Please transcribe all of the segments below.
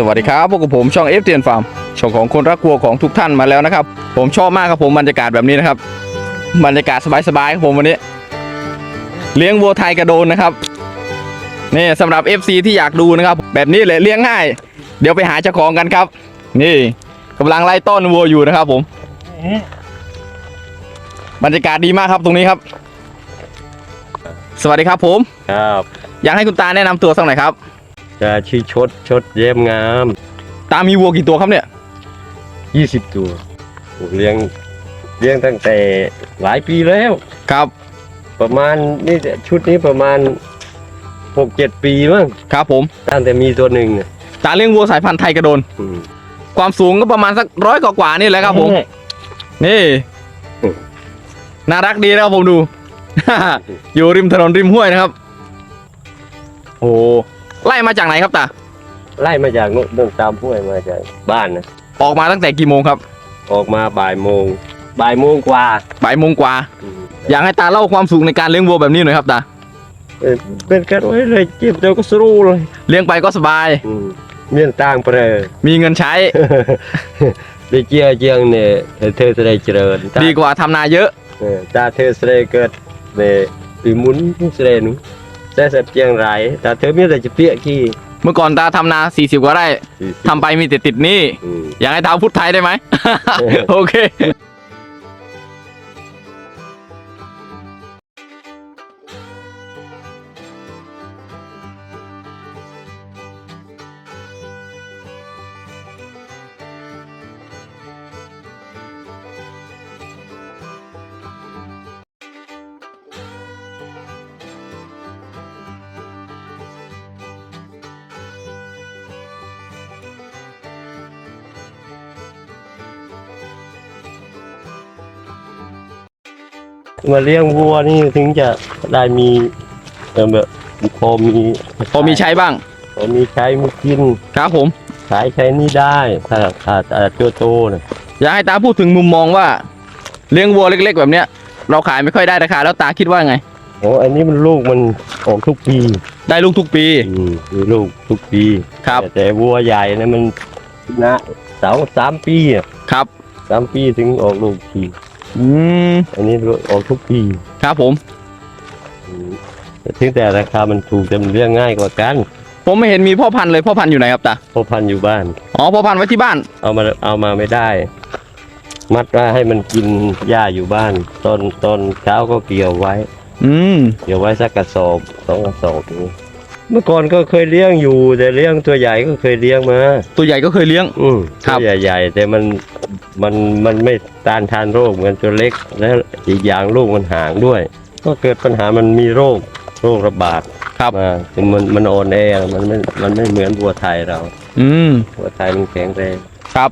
สวัสดีครับพวกบผมช่องเอฟเทียนฟาร์มช่องของคนรักวัวของทุกท่านมาแล้วนะครับ ผมชอบมากครับผมบรรยากาศแบบนี้นะครับ บรรยากาศสบายๆครับผมวันนี้ เลี้ยงวัวไทยกระโดนนะครับนี่สำหรับ FC ที่อยากดูนะครับ แบบนี้เลยเลี้ยงง่าย เดี๋ยวไปหาเจ้าของกันครับ นี่กำลังไล่ต้อนวัวอยู่นะครับผมบรรยากาศดีมากครับตรงนี้ครับ สวัสดีครับผม ครับ อยากให้คุณตาแนะนำตัวสักหน่อยครับ จะชื่อชดชดเยี่ยมงามตามีวัวกี่ตัวครับเนี่ย20ตัวเลี้ยงเลี้ยงตั้งแต่หลายปีแล้ว ครับ ประมาณนี่ชุดนี้ประมาณ6-7ปีมั้งครับผม ตั้งแต่มีตัวหนึ่งน่ะตาเลี้ยงวัวสายพันธุ์ไทยกระโดน อืมความสูงก็ประมาณสักร้อยกว่าๆนี่แหละครับผม นี่อืมน่ารักดีนะครับผมดู อยู่ริมถนนริมห้วยนะครับ โอ้ ไล่มาจากไหนครับตาไล่มาจากโน่นตามห้วยมาจากบ้านนะออกมาตั้งแต่กี่โมงครับ ออกมาบ่ายโมงบ่ายโมงกว่าบ่ายโมงกว่าอืมอยากให้ตาเล่าความสูงในการเลี้ยงวัวแบบนี้หน่อยครับตาเออเป็นกันไว้เลยเจ็บเดียวก็สรู้เลย เลี้ยงไปก็สบายอืมเมียนต่างเปรอมีเงินใช้ได้เจียเจียงเนี่ยเธอจะได้เจริญตาดีกว่าทำนาเยอะเออตาเธอแสดงเกิดในปีหมุนแสดง นุแซ่สับเจียงไรตาเธอมีแต่จะเปียกี้เมื่อก่อนตาทำนา 40 กว่าไร่สี่สิบทำไปมีแต่ติดหนี้ อืม อยากให้ตาพูดไทยได้ไหม โอเค มาเลี้ยงวัวนี่ถึงจะได้มีเออแบบพอมีพอมีใช้บ้างพอมีใช้มีกิน ครับผม ขายใช้นี่ได้ถ้าถ้าถ้าตัวโตนะอยากให้ตาพูดถึงมุมมองว่า เลี้ยงวัวเล็ก ๆ แบบเนี้ย เราขายไม่ค่อยได้ราคาแล้วตาคิดว่าไง โอ้อันนี้มันลูกมันออกทุกปีได้ลูกทุกปีอืมมีลูกทุกปีครับแต่แต่วัวใหญ่นะมันนะสองสามปีอะครับ สามปีถึงออกลูกที อืมอันนี้ออกทุกปีครับผมอืมแต่ถึงแต่ราคามันถูกแต่มันเลี้ยงง่ายกว่ากัน ผมไม่เห็นมีพ่อพันธุ์เลยพ่อพันธุ์อยู่ไหนครับตาเพราะพันธุ์อยู่บ้านอ๋อพ่อพันธุ์ไว้ที่บ้าน เอามาเอามาไม่ได้ มัดว่าให้มันกินหญ้าอยู่บ้าน ตอนตอนเช้าก็เกี่ยวไว้ อืมเกี่ยวไว้สักกระสอบสองกระสอบนี้ เมื่อก่อนก็เคยเลี้ยงอยู่ แต่เลี้ยงตัวใหญ่ก็เคยเลี้ยงมาตัวใหญ่ก็เคยเลี้ยง อืมครัตับ วใหญ่ๆแต่มันมันมันไม่ต้านทานโรคเหมือนตัวเล็ก แล้วอีกอย่างลูกมันห่างด้วย ก็เกิดปัญหามันมีโรคโรคระบาดครับ มามันมันอ่อนแอมันไม่มันไม่เหมือนวัวไทยเราอืมวัวไทยมันแข็งแรงครับ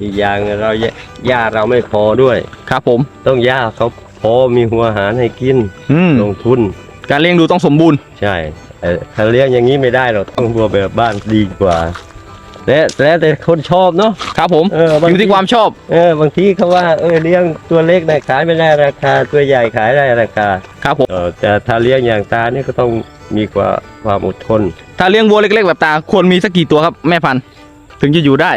อีกอย่างเราหญ้าเราไม่พอด้วย ครับผม ต้องหญ้าเขาพอมีหัวอาหารให้กินอืมลงทุนการเลี้ยงดูต้องสมบูรณ์ ใช่แต่ ถ้าเลี้ยงอย่างนี้ไม่ได้หรอกต้องวัวแบบบ้านดีกว่าและแล้วแต่คนชอบเนาะ ครับผมเออบาง อยู่ที่ความชอบ เออบางทีเขาว่าเออเลี้ยงตัวเล็กได้ขายไม่ได้ราคาตัวใหญ่ขายได้ราคาครับผม เออแต่ถ้าเลี้ยงอย่างตาเนี่ยก็ต้องมีกว่าความอดทน ถ้าเลี้ยงวัวเล็กๆแบบตา ควรมีสักกี่ตัวครับแม่พันธุ์ถึงจะอยู่ได้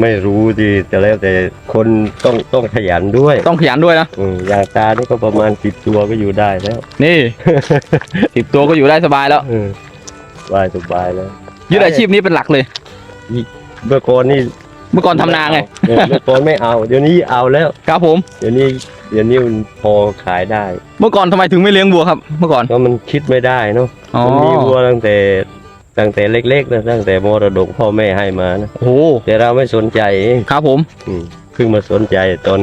ไม่รู้ดีแต่แล้วแต่คนต้องต้องขยันด้วยต้องขยันด้วยนะอืมอย่างตานี่ก็ประมาณสิบตัวก็อยู่ได้แล้วนี่ สิบตัวก็อยู่ได้สบายแล้วเออสบายสบายแล้วยึดอาชีพนี้เป็นหลักเลย เมื่อก่อนนี่เมื่อก่อนทำนาไงเออเมื่อก่อนไม่เอา เดี๋ยวนี้เอาแล้ว ครับผม เดี๋ยวนี้เดี๋ยวนี้มันพอขายได้ เมื่อก่อนทำไมถึงไม่เลี้ยงวัวครับ เมื่อก่อนก็มันคิดไม่ได้เนาะอ๋อ มันมีวัวตั้งแต่ ตั้งแต่เล็กๆนะตั้งแต่มรดกพ่อแม่ให้มานะโอ้โหแต่เราไม่สนใจเองครับผมอืมเพิ่งมาสนใจตอน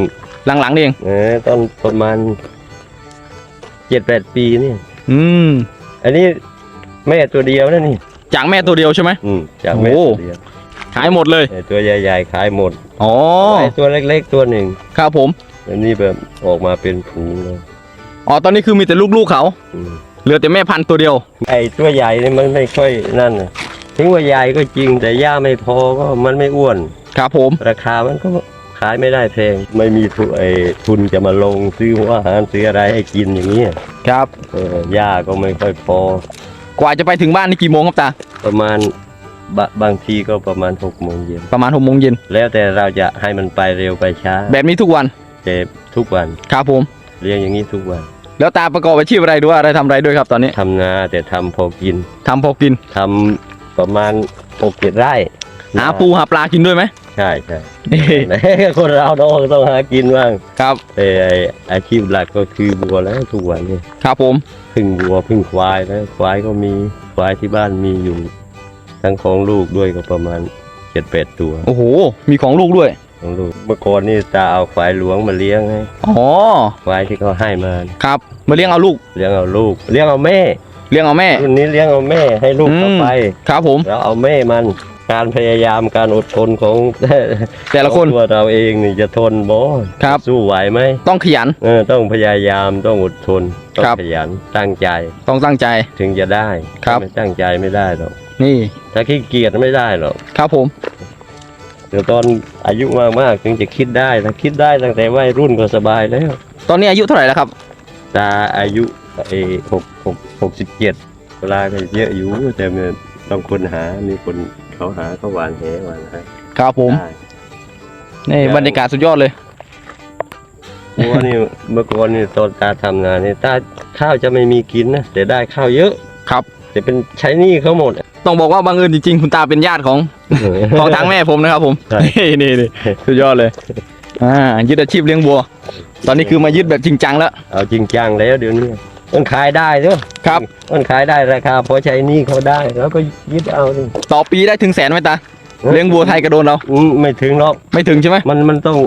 หลังๆนี่เอง เออตอนประมาณเจ็ดแปดปีนี่ อืมอันนี้แม่ตัวเดียวนะนี่ จากแม่ตัวเดียวใช่ไหม อืมจากแม่โอ้ ตัวเดียวขายหมดเลย แต่ตัวใหญ่ๆขายหมดอ๋อ ไอ้ตัวเล็กๆตัวหนึ่งครับผม อันนี้แบบออกมาเป็นฝูงเลยอ๋อตอนนี้คือมีแต่ลูกๆเขา อืม เหลือแต่แม่พันธุ์ตัวเดียว ไอ้ตัวใหญ่นี่มันไม่ค่อยนั่นน่ะถึงว่าใหญ่ก็จริงแต่หญ้าไม่พอก็มันไม่อ้วน ครับผม ราคามันก็ขายไม่ได้แพงไม่มีทุนไอ้ทุนจะมาลงซื้อหัวอาหารซื้ออะไรให้กินอย่างนี้ยครับ เออหญ้าก็ไม่ค่อยพอ กว่าจะไปถึงบ้านนี่กี่โมงครับตา ประมาณบะบางทีก็ประมาณหกโมงเย็นประมาณหกโมงเย็น แล้วแต่เราจะให้มันไปเร็วไปช้า แบบนี้ทุกวันแต่ทุกวัน ครับผมเลี้ยงอย่างนี้ทุกวัน แล้วตาประกอบอาชีพอะไรด้วยอะไรทำอะไรด้วยครับตอนนี้ทำนาแต่ทำพอกินทำพอกินทำประมาณหกเจ็ดไร่หาปูหาปลากินด้วยไหมใช่ใช่นี่คนเราต้องต้องหากินบ้างครับแต่ไอ้อาชีพหลักก็คือบัวแล้วทุกวันนี้ครับผมพึ่งบัวพึ่งควายแล้วควายก็มีควายที่บ้านมีอยู่ ทั้งของลูกด้วยก็ประมาณเจ็ดแปดตัว โอ้โห มีของลูกด้วย ของลูกเมื่อก่อนนี่ตาเอาควายหลวงมาเลี้ยงให้อ๋อควายที่เขาให้มาครับ มาเลี้ยงเอาลูกเลี้ยงเอาลูก เลี้ยงเอาแม่เลี้ยงเอาแม่รุ่นนี้เลี้ยงเอาแม่ให้ลูกอืมเข้าไป ครับผมแล้วเอาแม่มันการพยายามการอดทนของแต่ละคนของตัวเราเองนี่จะทนบ่ครับสู้ไหวไหมต้องขยันเออต้องพยายามต้องอดทนต้องครับขยันตั้งใจ ต้องตั้งใจถึงจะได้ครับถ้าไม่ตั้งใจไม่ได้หรอกนี่ถ้าขี้เกียจไม่ได้หรอกครับผมเดี๋ยวตอนอายุมากๆถึงจะคิดได้ถ้าคิดได้ตั้งแต่วัยรุ่นก็สบายแล้วตอนนี้อายุเท่าไหร่แล้วครับ ตาอายุเอหกหกหกสิบเจ็ดเวลาก็เยอะอยู่แต่มันต้องคนหามีคนเขาหาเขาหวานแหหวานให้ครับผมได้ นี่ครับ บรรยากาศสุดยอดเลย เพราะว่านี่เมื่อก่อนนี่ตอนตาทำงานนี่ตาข้าวจะไม่มีกินนะแต่ได้ข้าวเยอะครับ แต่เป็นใช้หนี้เขาหมด ต้องบอกว่าบังเอิญจริงๆ คุณตาเป็นญาติของ ของทางแม่ผมนะครับ ผมใช่ นี่นี่นี่สุดยอดเลย อ่ายึดอาชีพเลี้ยงวัว ตอนนี้คือมายึดแบบจริงจังแล้ว เอาจริงจังแล้วเดี๋ยวนี้มันขายได้เนอะครับ มันขายได้ราคาพอใช้หนี้เขาได้ แล้วก็ยึดเอานี่ต่อปีได้ถึงแสนไหมตาเลี้ยงวัวไทยกระโดนเรา อืมไม่ถึงหรอกไม่ถึงใช่ไหมมันมันต้อง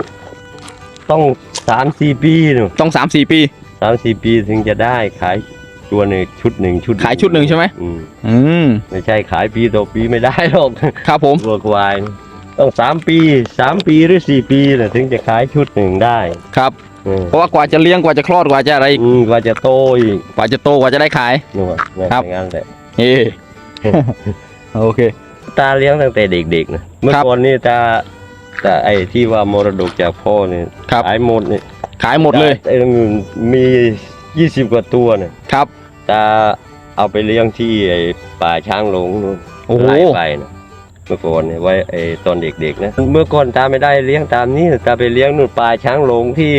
ต้องสามสี่ปีหนูต้องสามสี่ปี สามสี่ปีถึงจะได้ขาย ตัวหนึ่งชุดหนึ่งชุดขายชุดหนึ่งใช่ไหมอืมอืมไม่ใช่ขายปีต่อปีไม่ได้หรอกครับผมวัวควายนี่ต้องสามปีสามปีหรือสี่ปีนะถึงจะขายชุดหนึ่งได้ครับอืมเพราะว่ากว่าจะเลี้ยงกว่าจะคลอดกว่าจะอะไรอีกอืมกว่าจะโตอีกกว่าจะโตกว่าจะได้ขายนู่นนะครับอย่างนั้นแหละเฮ้โอเค ตาเลี้ยงตั้งแต่เด็กๆนะเมื่อครับก่อนนี่ตาตาไอ้ที่ว่ามรดกจากพ่อเนี่ยครับขายหมดเนี่ยขายหมดเลยตามียี่สิบกว่าตัวเนี่ย ครับตาเอาไปเลี้ยงที่ไอ้ป่าช้างหลงนู่นโอ้โห ไล่ไปนะเมื่อก่อนเนี่ยไว้ไอ้ตอนเด็กๆนะเมื่อก่อนตาไม่ได้เลี้ยงตามนี้ตาไปเลี้ยงนู่นป่าช้างหลงที่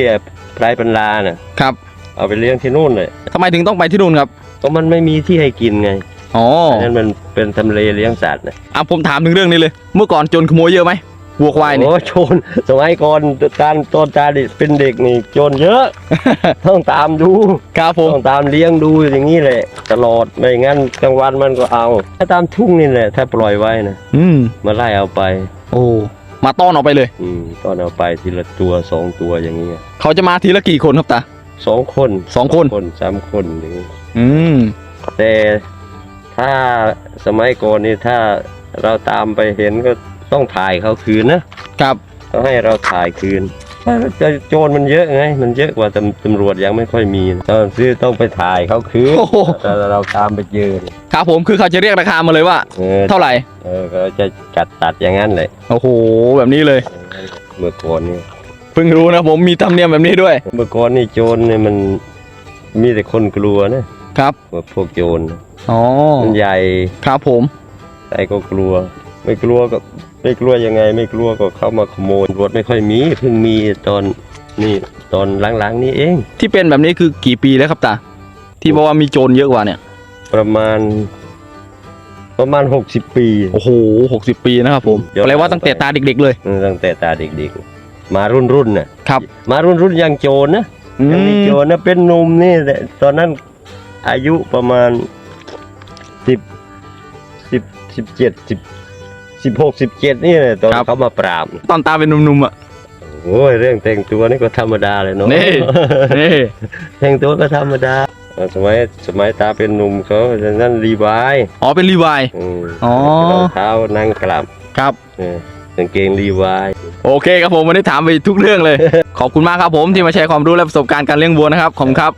ไพรปันลาน่ะครับเอาไปเลี้ยงที่นู่นเลยทำไมถึงต้องไปที่นู่นครับก็มันไม่มีที่ให้กินไงอ๋อนั่นมันเป็นทำเลเลี้ยงสัตว์นะ อะผมถามถึงเรื่องนี้เลย เมื่อก่อนโจรขโมยเยอะไหม วัวควายนี่ โอ้โจรสมัยก่อนตอนตอนตาเด็กเป็นเด็กนี่โจรเยอะ ต้องตามดูครับผม ต้องตามเลี้ยงดูอย่างนี้แหละ ตลอดไม่งั้นกลางวันมันก็เอาถ้าตามทุ่งนี่แหละ ถ้าปล่อยไว้นะอืมมาไล่เอาไป โอ้มาต้อนออกไปเลย อืมตอนเอาไปทีละตัวสองตัวอย่างนี้เขาจะมาทีละกี่คนครับตา สองคนสองคน คนสามคนอย่างนี้อืมแต่ถ้าสมัยก่อนนี่ถ้าเราตามไปเห็นก็ ต้องถ่ายเขาคืนนะครับต้องให้เราถ่ายคืนจะโจรมันเยอะไง มันเยอะกว่าตำตำรวจยังไม่ค่อยมีนะตอนซื้อต้องไปถ่ายเขาคืนโอ้โหแต่เราตามไปเจอครับผมคือเขาจะเรียกราคามาเลยว่าเออเท่าไหร่เออก็จะจัดตัดอย่างนั้นเลยโอ้โหแบบนี้เลยเมื่อก่อนนี่เพิ่งรู้นะผมมีธรรมเนียมแบบนี้ด้วย เมื่อก่อนนี่โจรเนี่ยมันมีแต่คนกลัวนะครับว่าพวกโจรอ๋อมันใหญ่ครับผมใครก็กลัว ไม่กลัวก็ไม่กลัวยังไง ไม่กลัวก็เข้ามาขโมยตำรวจไม่ค่อยมีเพิ่งมีตอนนี่ตอนหลังๆนี้เอง ที่เป็นแบบนี้คือกี่ปีแล้วครับตาที่บอกว่ามีโจรเยอะกว่าเนี่ย ประมาณ ประมาณหกสิบปีโอ้โหหกสิบปีนะครับผมเดี๋ยวแปลว่าตั้งแต่ตาเด็ก ๆ เลยตั้งแต่ตาเด็กๆ มารุ่นรุ่นน่ะครับ มารุ่นรุ่นยังโจรนะอืยังมีมโจรนะเป็นหนุ่มนี่แหละตอนนั้นอายุประมาณสิบสิบสิบเจ็ดสิบ สิบหกสิบเจ็ดนี่แหละตอนเขามาปราบตอนตาเป็นหนุ่มๆอะโอ้ยเรื่องแต่งตัวนี่ก็ธรรมดาเลยเนาะ นี่ นี่แต่งตัวก็ธรรมดาเออสมัยสมัยตาเป็นหนุ่มเขาจะนั่นรีบายอ๋อเป็นรีวาย อืมอ๋อ รองเท้านั่งกลับครับ เออกางเกงรีวายโอเคครับผมวันนี้ถามไปทุกเรื่องเลย ขอบคุณมากครับผมที่มาแชร์ความรู้และประสบการณ์การเลี้ยงวัวนะครับขอบคุณครับ